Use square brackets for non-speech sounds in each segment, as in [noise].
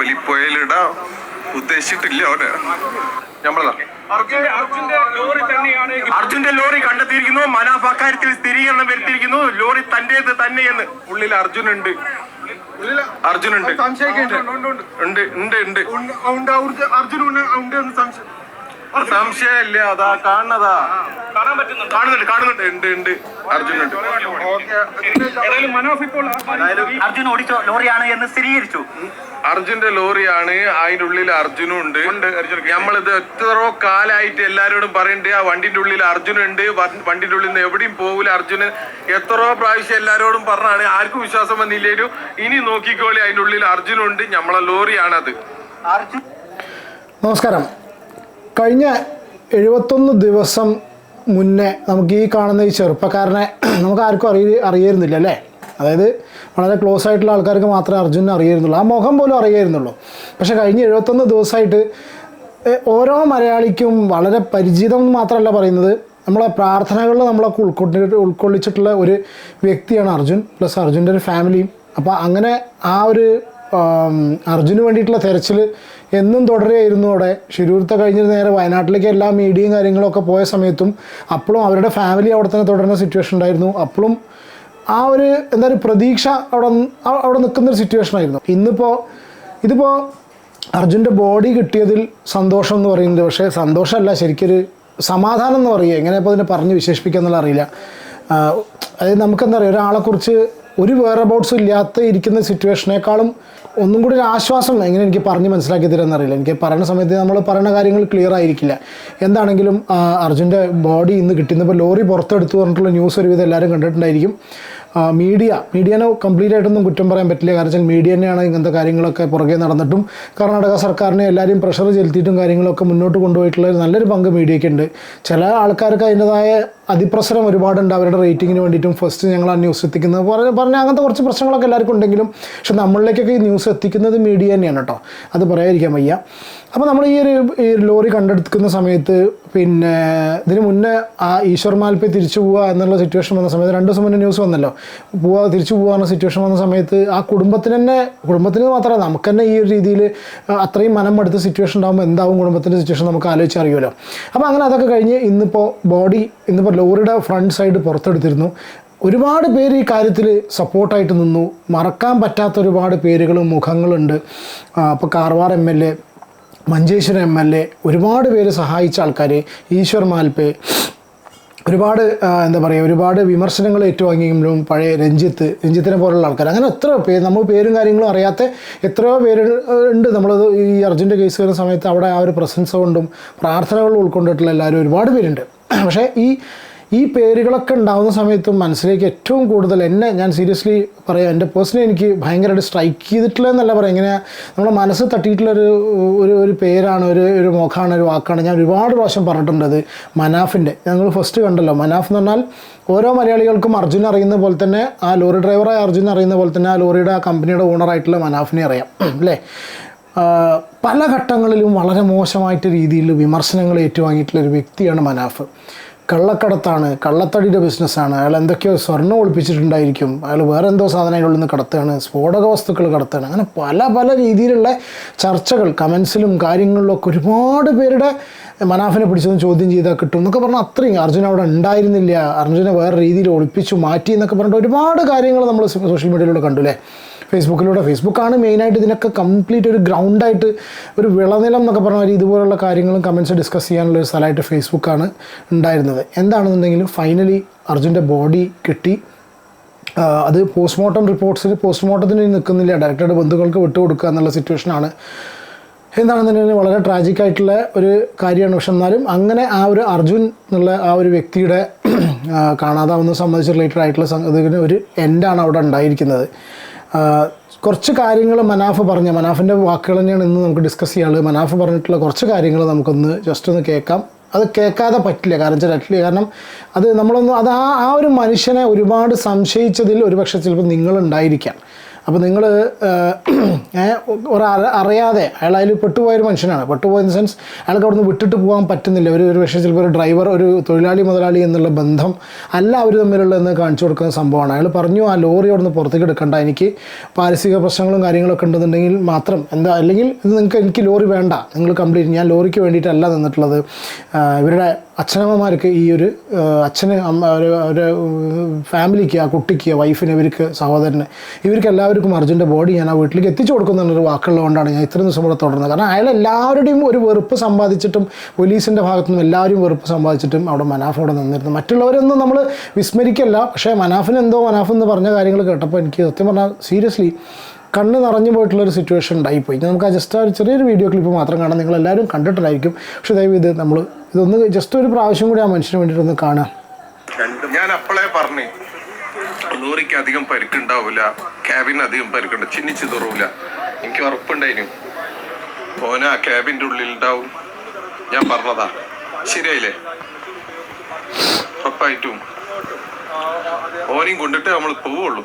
വലിപ്പുഴയിലിടാൻ ഉദ്ദേശിച്ചിട്ടില്ല അവന്. നമ്മളതാ. അർജുന്റെ ലോറി തന്നെയാണ് അർജുന്റെ ലോറി കണ്ടെത്തിയിരിക്കുന്നു. മനാഫ് അക്കാര്യത്തിൽ സ്ഥിരീകരണം വരുത്തിയിരിക്കുന്നു. ലോറി തന്റേത് തന്നെയെന്ന്. ഉള്ളിൽ അർജുൻ ഉണ്ട് അർജുൻ ഉണ്ട്. ഉണ്ട് ഉണ്ട് സംശയമില്ല. അതാ കാണുന്നതാ. കാണാൻ പറ്റുന്നുണ്ട്. കാണുന്നുണ്ട് കാണുന്നുണ്ട്. ഉണ്ട് ഉണ്ട്. അർജുൻ ഉണ്ട് മനാഫ് ഇപ്പോൾ അർജുൻ ഓടിച്ചോ ലോറിയാണ് എന്ന് സ്ഥിരീകരിച്ചു. അർജുന്റെ ലോറിയാണ് അതിന്റെ ഉള്ളിൽ അർജുനും ഉണ്ട്. നമ്മളിത് എത്രയോ കാലായിട്ട് എല്ലാരോടും പറയണ്ട് ആ വണ്ടിന്റെ ഉള്ളിൽ അർജുനുണ്ട് വണ്ടിന്റെ ഉള്ളിൽ നിന്ന് എവിടെയും പോകില്ല അർജുന്. എത്രയോ പ്രാവശ്യം എല്ലാരോടും പറഞ്ഞാണ് ആർക്കും വിശ്വാസം വന്നില്ലേലും ഇനി നോക്കിക്കോളി അതിന്റെ ഉള്ളിൽ അർജുനുണ്ട് നമ്മളെ ലോറിയാണത് നമസ്കാരം. കഴിഞ്ഞ എഴുപത്തൊന്ന് ദിവസം മുന്നേ നമുക്ക് ഈ കാണുന്ന ഈ ചെറുപ്പക്കാരനെ നമുക്ക് ആർക്കും അറിയ അറിയായിരുന്നില്ല അല്ലേ? അതായത് വളരെ ക്ലോസ് ആയിട്ടുള്ള ആൾക്കാർക്ക് മാത്രമേ അർജുനെ അറിയായിരുന്നുള്ളൂ. ആ മുഖം പോലും അറിയായിരുന്നുള്ളൂ. പക്ഷേ കഴിഞ്ഞ എഴുപത്തൊന്ന് ദിവസമായിട്ട് ഓരോ മലയാളിക്കും വളരെ പരിചിതം എന്ന് മാത്രമല്ല പറയുന്നത് നമ്മളെ പ്രാർത്ഥനകളിൽ നമ്മളൊക്കെ ഉൾക്കൊണ്ടിട്ട് ഉൾക്കൊള്ളിച്ചിട്ടുള്ള ഒരു വ്യക്തിയാണ് അർജുൻ പ്ലസ് അർജുന്റെ ഒരു ഫാമിലിയും അപ്പോൾ അങ്ങനെ ആ ഒരു അർജുന് വേണ്ടിയിട്ടുള്ള തെരച്ചിൽ എന്നും തുടരുകയായിരുന്നു. അവിടെ ശിരൂരത്തെ കഴിഞ്ഞ് നേരെ വയനാട്ടിലേക്ക് എല്ലാ മീഡിയയും കാര്യങ്ങളൊക്കെ പോയ സമയത്തും അപ്പോഴും അവരുടെ ഫാമിലി അവിടെ തന്നെ തുടരുന്ന സിറ്റുവേഷൻ ഉണ്ടായിരുന്നു. അപ്പോഴും ആ ഒരു എന്താ ഒരു പ്രതീക്ഷ അവിടെ അവിടെ നിൽക്കുന്ന ഒരു സിറ്റുവേഷൻ ആയിരുന്നു. ഇന്നിപ്പോൾ ഇതിപ്പോൾ അർജുന്റെ ബോഡി കിട്ടിയതിൽ സന്തോഷം എന്ന് പറയുന്നത് പക്ഷേ സന്തോഷമല്ല ശരിക്കൊരു സമാധാനം എന്ന് പറയുക. എങ്ങനെ ഇപ്പോൾ അതിനെ പറഞ്ഞ് വിശേഷിപ്പിക്കുക എന്നുള്ള അറിയില്ല. അതായത് നമുക്കെന്താ പറയുക ഒരാളെക്കുറിച്ച് ഒരു വേറെ അബൌട്ട്സും ഇല്ലാത്ത ഇരിക്കുന്ന സിറ്റുവേഷനേക്കാളും ഒന്നും കൂടി ഒരു ആശ്വാസം എങ്ങനെ എനിക്ക് പറഞ്ഞ് മനസ്സിലാക്കി തരാമെന്നറിയില്ല എനിക്ക് പറയുന്ന സമയത്ത് നമ്മൾ പറയുന്ന കാര്യങ്ങൾ ക്ലിയർ ആയിരിക്കില്ല. എന്താണെങ്കിലും അർജുന്റെ ബോഡി ഇന്ന് കിട്ടിയിരുന്നപ്പോൾ ലോറി പുറത്തെടുത്തു പറഞ്ഞിട്ടുള്ള ന്യൂസ് ഒരുവിധം എല്ലാവരും കണ്ടിട്ടുണ്ടായിരിക്കും. മീഡിയ മീഡിയനെ കംപ്ലീറ്റ് ആയിട്ടൊന്നും കുറ്റം പറയാൻ പറ്റില്ല. കാരണം വെച്ചാൽ മീഡിയ തന്നെയാണ് ഇങ്ങനത്തെ കാര്യങ്ങളൊക്കെ പുറകെ നടന്നിട്ടും കർണാടക സർക്കാരിനെ എല്ലാവരും പ്രഷർ ചെലുത്തിയിട്ടും കാര്യങ്ങളൊക്കെ മുന്നോട്ട് കൊണ്ടുപോയിട്ടുള്ള നല്ലൊരു പങ്ക് മീഡിയയ്ക്കുണ്ട്. ചില ആൾക്കാർക്ക് അതിന്റെതായ അതിപ്രസരം ഒരുപാടുണ്ട്. അവരുടെ റേറ്റിങ്ങിന് വേണ്ടിയിട്ടും ഫസ്റ്റ് ഞങ്ങൾ ആ ന്യൂസ് എത്തിക്കുന്നത്. പറഞ്ഞ പറഞ്ഞ അങ്ങനത്തെ കുറച്ച് പ്രശ്നങ്ങളൊക്കെ എല്ലാവർക്കും ഉണ്ടെങ്കിലും പക്ഷെ നമ്മളിലേക്കൊക്കെ ഈ ന്യൂസ് എത്തിക്കുന്നത് മീഡിയ തന്നെയാണ് കേട്ടോ. അത് പറയാതിരിക്കാൻ വയ്യ. അപ്പോൾ നമ്മൾ ഈ ഒരു ലോറി കണ്ടെടുക്കുന്ന സമയത്ത് പിന്നെ ഇതിന് മുന്നേ ആ ഈശ്വർ മാൽപ്പെ തിരിച്ചു പോവുക എന്നുള്ള സിറ്റുവേഷൻ വന്ന സമയത്ത് രണ്ട് ദിവസം മുന്നേ ന്യൂസ് വന്നല്ലോ. പോവുക തിരിച്ചു പോകുക എന്ന സിറ്റുവേഷൻ വന്ന സമയത്ത് ആ കുടുംബത്തിന് തന്നെ കുടുംബത്തിന് മാത്രമല്ല നമുക്ക് തന്നെ ഈ ഒരു രീതിയിൽ അത്രയും മനം മടുത്ത സിറ്റുവേഷൻ ഉണ്ടാകുമ്പോൾ എന്താവും കുടുംബത്തിന്റെ സിറ്റുവേഷൻ നമുക്ക് ആലോചിച്ചറിയുമല്ലോ അപ്പോൾ അങ്ങനെ അതൊക്കെ കഴിഞ്ഞ് ഇന്നിപ്പോൾ ബോഡി ഇന്നിപ്പോൾ ലോറിയുടെ ഫ്രണ്ട് സൈഡ് പുറത്തെടുത്തിരുന്നു. ഒരുപാട് പേര് ഈ കാര്യത്തിൽ സപ്പോർട്ടായിട്ട് നിന്നു. മറക്കാൻ പറ്റാത്ത ഒരുപാട് പേരുകളും മുഖങ്ങളുണ്ട്. അപ്പോൾ Karwar M L A Manjeshwaram M L A ഒരുപാട് പേര് സഹായിച്ച ആൾക്കാർ ഈശ്വർ മാൽപേ ഒരുപാട് എന്താ പറയുക ഒരുപാട് വിമർശനങ്ങൾ ഏറ്റുവാങ്ങിയെങ്കിലും പഴയ രഞ്ജിത്ത് രഞ്ജിത്തിനെ പോലുള്ള ആൾക്കാർ അങ്ങനെ എത്ര പേര് നമ്മൾ പേരും കാര്യങ്ങളും അറിയാത്ത എത്രയോ പേര് ഉണ്ട്. നമ്മളത് ഈ അർജുന്റെ കേസ് വരുന്ന സമയത്ത് അവിടെ ആ ഒരു പ്രസൻസ് കൊണ്ടും പ്രാർത്ഥനകൾ ഉൾക്കൊണ്ടിട്ടുള്ള എല്ലാവരും ഒരുപാട് പേരുണ്ട്. പക്ഷേ ഈ ഈ പേരുകളൊക്കെ ഉണ്ടാകുന്ന സമയത്തും മനസ്സിലേക്ക് ഏറ്റവും കൂടുതൽ എന്നെ ഞാൻ സീരിയസ്ലി പറയാം. എന്റെ പേഴ്സണലി എനിക്ക് ഭയങ്കരമായിട്ട് സ്ട്രൈക്ക് ചെയ്തിട്ടില്ല എന്നല്ല പറയാം. ഇങ്ങനെ നമ്മുടെ മനസ്സ് തട്ടിയിട്ടുള്ളൊരു ഒരു ഒരു പേരാണ് ഒരു ഒരു മുഖമാണ് ഒരു വാക്കാണ്. ഞാൻ ഒരുപാട് പ്രാവശ്യം പറഞ്ഞിട്ടുണ്ട് അത്. മനാഫിന്റെ. ഞങ്ങൾ ഫസ്റ്റ് കണ്ടല്ലോ. മനാഫ് എന്ന് പറഞ്ഞാൽ ഓരോ മലയാളികൾക്കും അർജുൻ അറിയുന്ന പോലെ തന്നെ ആ ലോറി ഡ്രൈവറായ അർജുൻ അറിയുന്ന പോലെ തന്നെ ആ ലോറിയുടെ ആ കമ്പനിയുടെ ഓണറായിട്ടുള്ള മനാഫിനെ അറിയാം. [clears throat] അല്ലേ? പല ഘട്ടങ്ങളിലും വളരെ മോശമായിട്ട് രീതിയിൽ വിമർശനങ്ങൾ ഏറ്റുവാങ്ങിയിട്ടുള്ള ഒരു വ്യക്തിയാണ് മനാഫ്. കള്ളക്കടത്താണ് കള്ളത്തടിയുടെ ബിസിനസ്സാണ്. അയാൾ എന്തൊക്കെയോ സ്വർണം ഒളിപ്പിച്ചിട്ടുണ്ടായിരിക്കും. അയാൾ വേറെ എന്തോ സാധനങ്ങളിൽ നിന്ന് കടത്തുകയാണ് സ്ഫോടക വസ്തുക്കൾ കടത്തുകയാണ്. അങ്ങനെ പല പല രീതിയിലുള്ള ചർച്ചകൾ കമൻസിലും കാര്യങ്ങളിലും ഒക്കെ ഒരുപാട് പേരുടെ മനാഫിനെ പിടിച്ചൊന്ന് ചോദ്യം ചെയ്താൽ കിട്ടും എന്നൊക്കെ പറഞ്ഞാൽ അത്രയും. അർജുന അവിടെ ഉണ്ടായിരുന്നില്ല. അർജുനെ വേറെ രീതിയിൽ ഒളിപ്പിച്ചു മാറ്റി എന്നൊക്കെ പറഞ്ഞിട്ട് ഒരുപാട് കാര്യങ്ങൾ നമ്മൾ സോഷ്യൽ മീഡിയയിലൂടെ കണ്ടു അല്ലേ? ഫേസ്ബുക്കിലൂടെ. ഫേസ്ബുക്കാണ് മെയിനായിട്ട് ഇതിനൊക്കെ കംപ്ലീറ്റ് ഒരു ഗ്രൗണ്ടായിട്ട് ഒരു വിളനിലം എന്നൊക്കെ പറഞ്ഞാൽ ഇതുപോലുള്ള കാര്യങ്ങളും കമൻസ് ഡിസ്കസ് ചെയ്യാനുള്ള ഒരു സ്ഥലമായിട്ട് ഫേസ്ബുക്കാണ് ഉണ്ടായിരുന്നത്. എന്താണെന്നുണ്ടെങ്കിലും ഫൈനലി അർജുന്റെ ബോഡി കിട്ടി. അത് പോസ്റ്റ്മോർട്ടം റിപ്പോർട്ട്സിൽ പോസ്റ്റ്മോർട്ടത്തിന് നിൽക്കുന്നില്ല. ഡയറക്ടറുടെ ബന്ധുക്കൾക്ക് വിട്ടുകൊടുക്കുക എന്നുള്ള സിറ്റുവേഷനാണ്. എന്താണെന്നുണ്ടെങ്കിൽ വളരെ ട്രാജിക് ആയിട്ടുള്ള ഒരു കാര്യമാണ്. പക്ഷെ എന്നാലും അങ്ങനെ ആ ഒരു അർജുൻ എന്നുള്ള ആ ഒരു വ്യക്തിയുടെ കാണാതാവുന്ന സംബന്ധിച്ച് റിലേറ്റഡ് ആയിട്ടുള്ള ഇതിന് ഒരു എൻഡാണ് അവിടെ ഉണ്ടായിരിക്കുന്നത്. കുറച്ച് കാര്യങ്ങൾ മനാഫ് പറഞ്ഞ മനാഫിന്റെ വാക്കുകൾ തന്നെയാണ് ഇന്ന് നമുക്ക് ഡിസ്കസ് ചെയ്യാനുള്ളത്. മനാഫ് പറഞ്ഞിട്ടുള്ള കുറച്ച് കാര്യങ്ങൾ നമുക്കൊന്ന് ജസ്റ്റ് ഒന്ന് കേൾക്കാം. അത് കേൾക്കാതെ പറ്റില്ല കാരണം വെച്ചാൽ പറ്റില്ല. കാരണം അത് നമ്മളൊന്ന് അത് ആ ആ ഒരു മനുഷ്യനെ ഒരുപാട് സംശയിച്ചതിൽ ഒരുപക്ഷെ ചിലപ്പോൾ നിങ്ങളുണ്ടായിരിക്കാം. അപ്പോൾ നിങ്ങൾ ഒരു അറിയാതെ അയാൾ അതിൽ പെട്ടുപോയൊരു മനുഷ്യനാണ്. പെട്ടുപോയ ഇൻ സെൻസ് അയാൾക്ക് അവിടെ നിന്ന് വിട്ടിട്ട് പോകാൻ പറ്റുന്നില്ല. ഒരു ഒരു പക്ഷേ ചിലപ്പോൾ ഒരു ഡ്രൈവർ ഒരു തൊഴിലാളി മുതലാളി എന്നുള്ള ബന്ധം അല്ല അവർ തമ്മിലുള്ളതെന്ന് കാണിച്ചു കൊടുക്കുന്ന സംഭവമാണ്. അയാൾ പറഞ്ഞു ആ ലോറി അവിടെ നിന്ന് പുറത്തേക്ക് എടുക്കണ്ട. എനിക്ക് പാരിസ്ഥിതിക പ്രശ്നങ്ങളും കാര്യങ്ങളൊക്കെ ഉണ്ടെന്നുണ്ടെങ്കിൽ മാത്രം എന്താ അല്ലെങ്കിൽ ഇത് നിങ്ങൾക്ക് എനിക്ക് ലോറി വേണ്ട. നിങ്ങൾ കംപ്ലീറ്റ് ഞാൻ ലോറിക്ക് വേണ്ടിയിട്ടല്ല നിന്നിട്ടുള്ളത്. ഇവരുടെ അച്ഛനമ്മമാർക്ക് ഈ ഒരു അച്ഛന് അമ്മ ഒരു ഒരു ഫാമിലിക്ക് ആ കുട്ടിക്ക് വൈഫിന് ഇവർക്ക് സഹോദരന് ഇവർക്ക് എല്ലാവർക്കും അർജുന്റെ ബോഡി ഞാൻ ആ വീട്ടിലേക്ക് എത്തിച്ചു കൊടുക്കുന്നുള്ളൊരു വാക്കുള്ളതുകൊണ്ടാണ് ഞാൻ ഇത്രയും ദിവസം കൂടെ തുടർന്നത്. കാരണം അയാൾ എല്ലാവരുടെയും ഒരു വെറുപ്പ് സമ്പാദിച്ചിട്ടും പോലീസിന്റെ ഭാഗത്തു നിന്നും എല്ലാവരും വെറുപ്പ് സമ്പാദിച്ചിട്ടും അവിടെ മനാഫ് അവിടെ നിന്നിരുന്നു. മറ്റുള്ളവരൊന്നും നമ്മൾ വിസ്മരിക്കല്ല. പക്ഷേ മനാഫിന് എന്തോ മനാഫ് എന്ന് പറഞ്ഞ കാര്യങ്ങൾ കേട്ടപ്പോൾ എനിക്ക് സത്യം പറഞ്ഞാൽ സീരിയസ്ലി കണ്ണ് നിറഞ്ഞു പോയിട്ടുള്ള ഒരു സിറ്റുവേഷൻ ഉണ്ടായിപ്പോയി നമുക്ക് ജസ്റ്റ് ഒരു ചെറിയൊരു വീഡിയോ ക്ലിപ്പ് മാത്രം കാണാം നിങ്ങൾ എല്ലാവരും കണ്ടിട്ടുണ്ടായിരിക്കും. പക്ഷേ ദയവ് ഇത് നമ്മൾ ഇതൊന്ന് ജസ്റ്റ് ഒരു പ്രാവശ്യം കൂടി ആ മനുഷ്യന് വേണ്ടിയിട്ടൊന്ന് കാണാം ഞാൻ അപ്പോഴേ പറഞ്ഞു നൂറിക്ക് അധികം പരിക്കുണ്ടാവില്ല ക്യാബിന് അധികം പരിക്കുണ്ട് ചിന്നിച്ച് തുറവില്ല എനിക്ക് ഉറപ്പുണ്ടായിരുന്നു ഓന ആ ക്യാബിന്റെ ഉള്ളിൽ ഉണ്ടാവും ഞാൻ പറഞ്ഞതാ. ശരിയായില്ലേ? ഉറപ്പായിട്ടും. ഓനെയും കൊണ്ടിട്ട് നമ്മൾ പോവുള്ളൂ.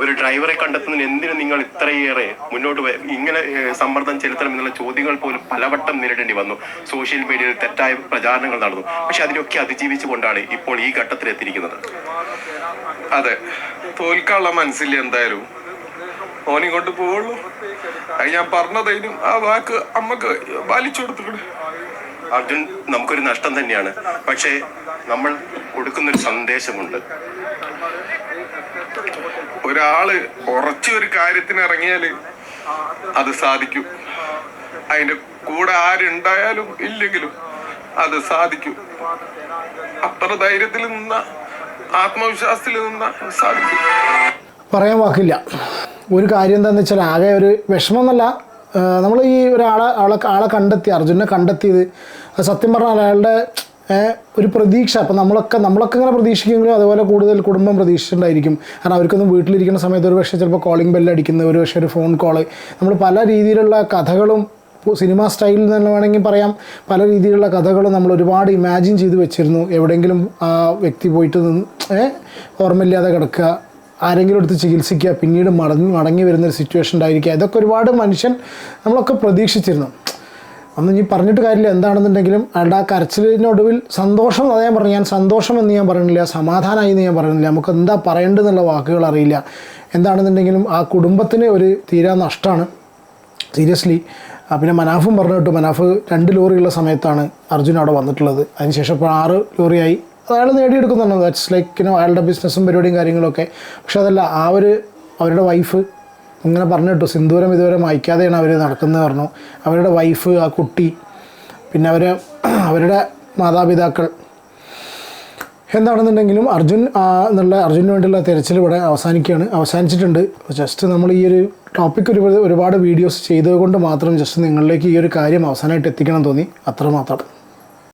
ഒരു ഡ്രൈവറെ കണ്ടെത്തുന്നതിന് എന്തിനു നിങ്ങൾ ഇത്രയേറെ മുന്നോട്ട് ഇങ്ങനെ സമ്മർദ്ദം ചെലുത്തണം എന്നുള്ള ചോദ്യങ്ങൾ പോലും പലവട്ടം നേരിടേണ്ടി വന്നു. സോഷ്യൽ മീഡിയയിൽ തെറ്റായ പ്രചാരണങ്ങൾ നടന്നു. പക്ഷെ അതിനൊക്കെ അതിജീവിച്ചുകൊണ്ടാണ് ഇപ്പോൾ ഈ ഘട്ടത്തിൽ എത്തിയിരിക്കുന്നത്. അതെ. തോൽക്കാനുള്ള മനസ്സില്ല എന്തായാലും ഓനെ കൊണ്ട് പോവുള്ളൂ. അത് ഞാൻ പറഞ്ഞതൈനും ആ വാക്ക് അമ്മയ്ക്ക് പാലിച്ചു കൊടുത്തിട്ടുണ്ട്. അർജുൻ നമുക്കൊരു നഷ്ടം തന്നെയാണ്. പക്ഷേ നമ്മൾ കൊടുക്കുന്നൊരു സന്ദേശമുണ്ട്. ഒരാൾ ഉറച്ച ഒരു കാര്യത്തിന് ഇറങ്ങിയാൽ അത് സാധിക്കും. അതിന്റെ കൂടെ ആരുണ്ടായാലും ഇല്ലെങ്കിലും അത് സാധിക്കും. അത്ര ധൈര്യത്തിൽ നിന്ന ആത്മവിശ്വാസത്തിൽ നിന്ന സാധിക്കും. പറയാൻ വാക്കില്ല. ഒരു കാര്യം എന്താണെന്ന് വെച്ചാൽ ആകെ ഒരു വിഷമം എന്നല്ല നമ്മൾ ഈ ഒരാളെ ആളെ ആളെ കണ്ടെത്തി അർജുനെ കണ്ടെത്തിയത്. സത്യം പറഞ്ഞാൽ അയാളുടെ ഒരു പ്രതീക്ഷ. അപ്പം നമ്മളൊക്കെ നമ്മളൊക്കെ ഇങ്ങനെ പ്രതീക്ഷിക്കുമെങ്കിലും അതുപോലെ കൂടുതൽ കുടുംബം പ്രതീക്ഷിച്ചിട്ടുണ്ടായിരിക്കും. കാരണം അവർക്കൊന്നും വീട്ടിലിരിക്കുന്ന സമയത്ത് ഒരു പക്ഷേ ചിലപ്പോൾ കോളിംഗ് ബെല്ല് അടിക്കുന്ന ഒരു പക്ഷേ ഒരു ഫോൺ കോൾ നമ്മൾ പല രീതിയിലുള്ള കഥകളും സിനിമ സ്റ്റൈലിൽ തന്നെ വേണമെങ്കിൽ പറയാം. പല രീതിയിലുള്ള കഥകളും നമ്മൾ ഒരുപാട് ഇമാജിൻ ചെയ്ത് വെച്ചിരുന്നു. എവിടെയെങ്കിലും ആ വ്യക്തി പോയിട്ട് നിന്ന് ഓർമ്മയില്ലാതെ കിടക്കുക ആരെങ്കിലും എടുത്ത് ചികിത്സിക്കുക പിന്നീട് മടങ്ങി മടങ്ങി വരുന്നൊരു സിറ്റുവേഷൻ ഉണ്ടായിരിക്കുക. ഇതൊക്കെ ഒരുപാട് മനുഷ്യൻ നമ്മളൊക്കെ പ്രതീക്ഷിച്ചിരുന്നു. അന്ന് ഇനി പറഞ്ഞിട്ട് കാര്യമില്ല. എന്താണെന്നുണ്ടെങ്കിലും അയാളുടെ ആ കരച്ചിലിനൊടുവിൽ സന്തോഷം അതേ പറഞ്ഞു. ഞാൻ സന്തോഷം എന്ന് ഞാൻ പറയുന്നില്ല സമാധാനമായി എന്ന് ഞാൻ പറയുന്നില്ല നമുക്ക് എന്താ പറയേണ്ടതെന്നുള്ള വാക്കുകൾ അറിയില്ല. എന്താണെന്നുണ്ടെങ്കിലും ആ കുടുംബത്തിന് ഒരു തീരാ നഷ്ടമാണ്. സീരിയസ്ലി പിന്നെ മനാഫും പറഞ്ഞു കേട്ടു. മനാഫ് രണ്ട് ലോറിയുള്ള സമയത്താണ് അർജുൻ അവിടെ വന്നിട്ടുള്ളത്. അതിനുശേഷം ഇപ്പോൾ ആറ് ലോറിയായി. അയാൾ നേടിയെടുക്കുന്നുണ്ട് ദാറ്റ്സ് ലൈക്ക് അയാളുടെ ബിസിനസ്സും പരിപാടിയും കാര്യങ്ങളൊക്കെ. പക്ഷെ അതല്ല ആ ഒരു അവരുടെ വൈഫ് ഇങ്ങനെ പറഞ്ഞു കിട്ടും. സിന്ദൂരം ഇതുവരെ മായ്ക്കാതെയാണ് അവർ നടക്കുന്നത് പറഞ്ഞു. അവരുടെ വൈഫ് ആ കുട്ടി പിന്നെ അവർ അവരുടെ മാതാപിതാക്കൾ. എന്താണെന്നുണ്ടെങ്കിലും അർജുൻ എന്നുള്ള അർജുന് വേണ്ടിയുള്ള തിരച്ചിൽ ഇവിടെ അവസാനിക്കുകയാണ്. അവസാനിച്ചിട്ടുണ്ട്. ജസ്റ്റ് നമ്മൾ ഈ ഒരു ടോപ്പിക് ഒരു ഒരുപാട് വീഡിയോസ് ചെയ്തത് കൊണ്ട് മാത്രം ജസ്റ്റ് നിങ്ങളിലേക്ക് ഈ ഒരു കാര്യം അവസാനമായിട്ട് എത്തിക്കണം തോന്നി. അത്രമാത്രം.